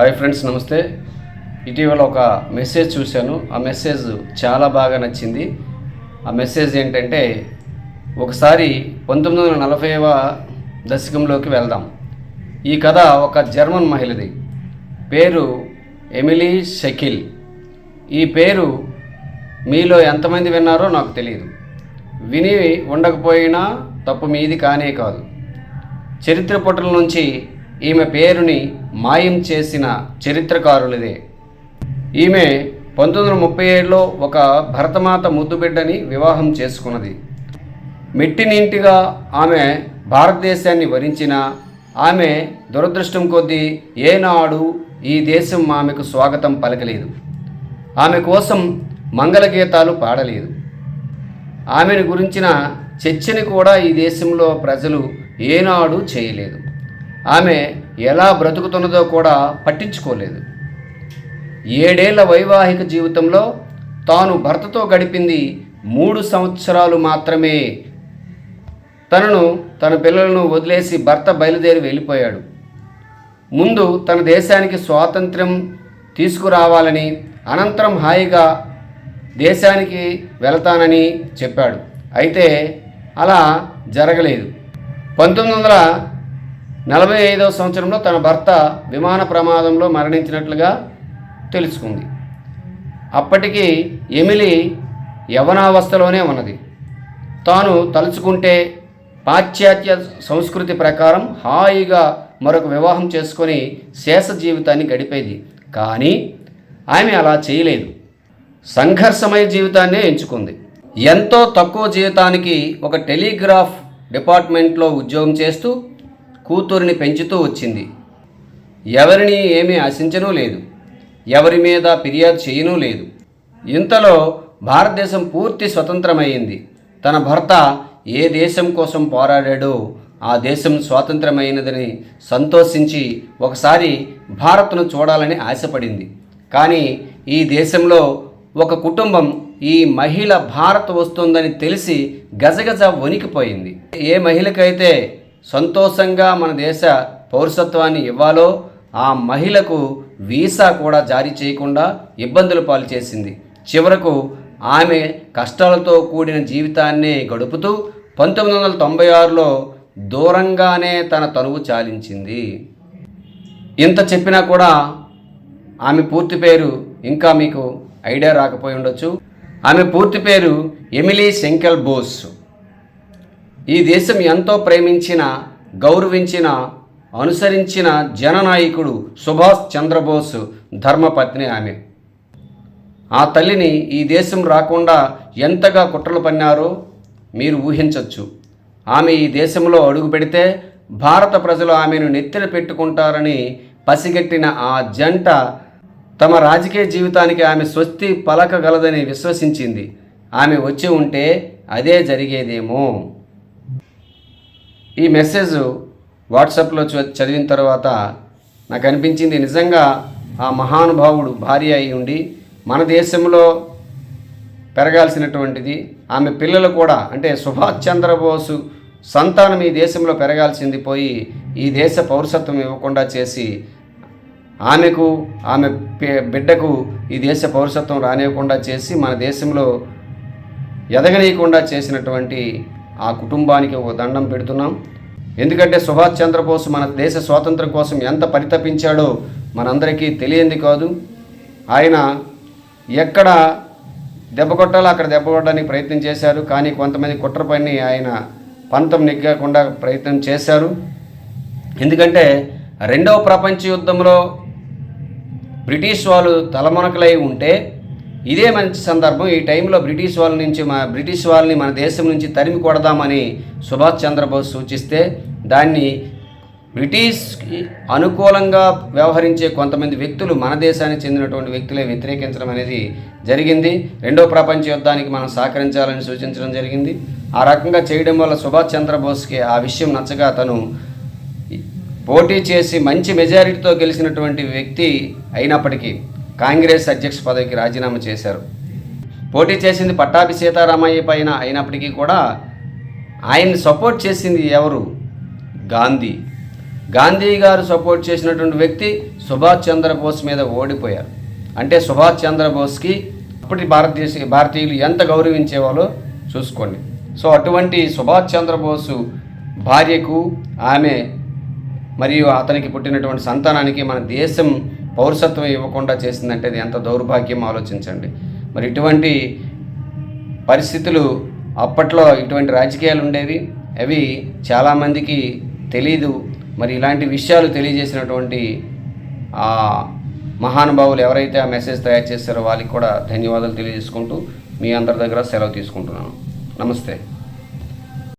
Hi friends నమస్తే. ఇటీవల ఒక మెసేజ్ చూశాను. ఆ మెసేజ్ చాలా బాగా నచ్చింది. ఆ మెసేజ్ ఏంటంటే ఒకసారి పంతొమ్మిది వందల నలభైవ దశకంలోకి వెళ్దాం. ఈ కథ ఒక జర్మన్ మహిళది. పేరు ఎమిలీ షకిల్. ఈ పేరు మీలో ఎంతమంది విన్నారో నాకు తెలియదు. విని ఉండకపోయినా తప్పు మీది కానే కాదు. చరిత్ర పుటల నుంచి ఈమె పేరుని మాయం చేసిన చరిత్రకారులదే. ఈమె పంతొమ్మిది వందల ముప్పై ఏడులో ఒక భరతమాత ముద్దుబిడ్డని వివాహం చేసుకున్నది. మెట్టినింటిగా ఆమె భారతదేశాన్ని వరించిన ఆమె దురదృష్టం కొద్దీ ఏనాడు ఈ దేశం ఆమెకు స్వాగతం పలకలేదు. ఆమె కోసం మంగళగీతాలు పాడలేదు. ఆమెను గురించిన చర్చని కూడా ఈ దేశంలో ప్రజలు ఏనాడు చేయలేదు. ఆమె ఎలా బ్రతుకుతున్నదో కూడా పట్టించుకోలేదు. ఏడేళ్ళ వైవాహిక జీవితంలో తాను భర్తతో గడిపింది మూడు సంవత్సరాలు మాత్రమే. తనను తన పిల్లలను వదిలేసి భర్త బయలుదేరి వెళ్ళిపోయాడు. ముందు తన దేశానికి స్వాతంత్ర్యం తీసుకురావాలని అనంతరం హాయిగా దేశానికి వెళతానని చెప్పాడు. అయితే అలా జరగలేదు. పంతొమ్మిది వందల నలభై ఐదవ సంవత్సరంలో తన భర్త విమాన ప్రమాదంలో మరణించినట్లుగా తెలుసుకుంది. అప్పటికి ఎమిలి యవనావస్థలోనే ఉన్నది. తాను తలుచుకుంటే పాశ్చాత్య సంస్కృతి ప్రకారం హాయిగా మరొక వివాహం చేసుకొని శేష జీవితాన్ని గడిపేది. కానీ ఆమె అలా చేయలేదు. సంఘర్షమయ జీవితాన్నే ఎంచుకుంది. ఎంతో తక్కువ జీవితానికి ఒక టెలిగ్రాఫ్ డిపార్ట్మెంట్లో ఉద్యోగం చేస్తూ కూతురిని పెంచుతూ వచ్చింది. ఎవరిని ఏమీ ఆశించనూ లేదు. ఎవరి మీద ఫిర్యాదు చేయనూ లేదు. ఇంతలో భారతదేశం పూర్తి స్వతంత్రమైంది. తన భర్త ఏ దేశం కోసం పోరాడాడో ఆ దేశం స్వాతంత్రమైనదని సంతోషించి ఒకసారి భారత్ను చూడాలని ఆశపడింది. కానీ ఈ దేశంలో ఒక కుటుంబం ఈ మహిళ భారత్ వస్తుందని తెలిసి గజగజ వణికిపోయింది. ఏ మహిళకైతే సంతోషంగా మన దేశ పౌరసత్వాన్ని ఇవ్వాలో ఆ మహిళకు వీసా కూడా జారీ చేయకుండా ఇబ్బందులు పాలు చేసింది. చివరకు ఆమె కష్టాలతో కూడిన జీవితాన్ని గడుపుతూ పంతొమ్మిది వందల తొంభై ఆరులో దూరంగానే తన తనువు చాలించింది. ఇంత చెప్పినా కూడా ఆమె పూర్తి పేరు ఇంకా మీకు ఐడియా రాకపోయి ఉండొచ్చు. ఆమె పూర్తి పేరు ఎమిలీ శంకల్ బోస్. ఈ దేశం ఎంతో ప్రేమించిన గౌరవించిన అనుసరించిన జననాయకుడు సుభాష్ చంద్రబోస్ ధర్మపత్ని ఆమె. ఆ తల్లిని ఈ దేశం రాకుండా ఎంతగా కుట్రలు పన్నారో మీరు ఊహించవచ్చు ఆమె ఈ దేశంలో అడుగు పెడితే భారత ప్రజలు ఆమెను నెత్తిన పెట్టుకుంటారని పసిగట్టిన ఆ జంట తమ రాజకీయ జీవితానికి ఆమె స్వస్తి పలకగలదని విశ్వసించింది. ఆమె వచ్చి ఉంటే అదే జరిగేదేమో. ఈ మెసేజ్ వాట్సాప్లో చ- చదివిన తర్వాత నాకు అనిపించింది నిజంగా ఆ మహానుభావుడు భార్య అయి ఉండి మన దేశంలో పెరగాల్సినటువంటిది ఆమె పిల్లలు కూడా అంటే సుభాష్ చంద్రబోసు సంతానం ఈ దేశంలో పెరగాల్సింది పోయి ఈ దేశ పౌరసత్వం ఇవ్వకుండా చేసి ఆమెకు ఆమె బిడ్డకు ఈ దేశ పౌరసత్వం రానివ్వకుండా చేసి మన దేశంలో ఎదగనీయకుండా చేసినటువంటి ఆ కుటుంబానికి ఒక దండం పెడుతున్నాం. ఎందుకంటే సుభాష్ చంద్రబోస్ మన దేశ స్వాతంత్రం కోసం ఎంత పరితపించాడో మనందరికీ తెలియంది కాదు. ఆయన ఎక్కడ దెబ్బ కొట్టాలో అక్కడ దెబ్బ కొట్టడానికి ప్రయత్నం చేశారు. కానీ కొంతమంది కుట్ర పని ఆయన పంతం నెగ్గకుండా ప్రయత్నం చేశారు. ఎందుకంటే రెండవ ప్రపంచ యుద్ధంలో బ్రిటిష్ వాళ్ళు తలమునకలై ఉంటే ఇదే మంచి సందర్భం. ఈ టైంలో బ్రిటిష్ వాళ్ళ నుంచి మా బ్రిటిష్ వాళ్ళని మన దేశం నుంచి తరిమి కొడదామని సుభాష్ చంద్రబోస్ సూచిస్తే దాన్ని బ్రిటిష్కి అనుకూలంగా వ్యవహరించే కొంతమంది వ్యక్తులు మన దేశానికి చెందినటువంటి వ్యక్తులే వ్యతిరేకించడం అనేది జరిగింది. రెండో ప్రపంచ యుద్ధానికి మనం సహకరించాలని సూచించడం జరిగింది. ఆ రకంగా చేయడం వల్ల సుభాష్ చంద్రబోస్కి ఆ విషయం నచ్చగా తను పోటీ చేసి మంచి మెజారిటీతో గెలిచినటువంటి వ్యక్తి అయినప్పటికీ కాంగ్రెస్ అధ్యక్ష పదవికి రాజీనామా చేశారు. పోటీ చేసింది పట్టాభి సీతారామయ్య పైన అయినప్పటికీ కూడా ఆయన్ని సపోర్ట్ చేసింది ఎవరు? గాంధీ. గాంధీ గారు సపోర్ట్ చేసినటువంటి వ్యక్తి సుభాష్ చంద్రబోస్ మీద ఓడిపోయారు. అంటే సుభాష్ చంద్రబోస్కి అప్పటి భారతదేశ భారతీయులు ఎంత గౌరవించేవాళ్ళో చూసుకోండి. సో అటువంటి సుభాష్ చంద్రబోసు భార్యకు ఆమె మరియు అతనికి పుట్టినటువంటి సంతానానికి మన దేశం పౌరసత్వం ఇవ్వకుండా చేసిందంటే అది ఎంత దౌర్భాగ్యం ఆలోచించండి. మరి ఇటువంటి పరిస్థితులు అప్పట్లో ఇటువంటి రాజకీయాలు ఉండేవి అవి చాలామందికి తెలీదు. మరి ఇలాంటి విషయాలు తెలియజేసినటువంటి ఆ మహానుభావులు ఎవరైతే ఆ మెసేజ్ తయారు చేస్తారో వాళ్ళకి కూడా ధన్యవాదాలు తెలియజేసుకుంటూ మీ అందరి దగ్గర సెలవు తీసుకుంటున్నాను. నమస్తే.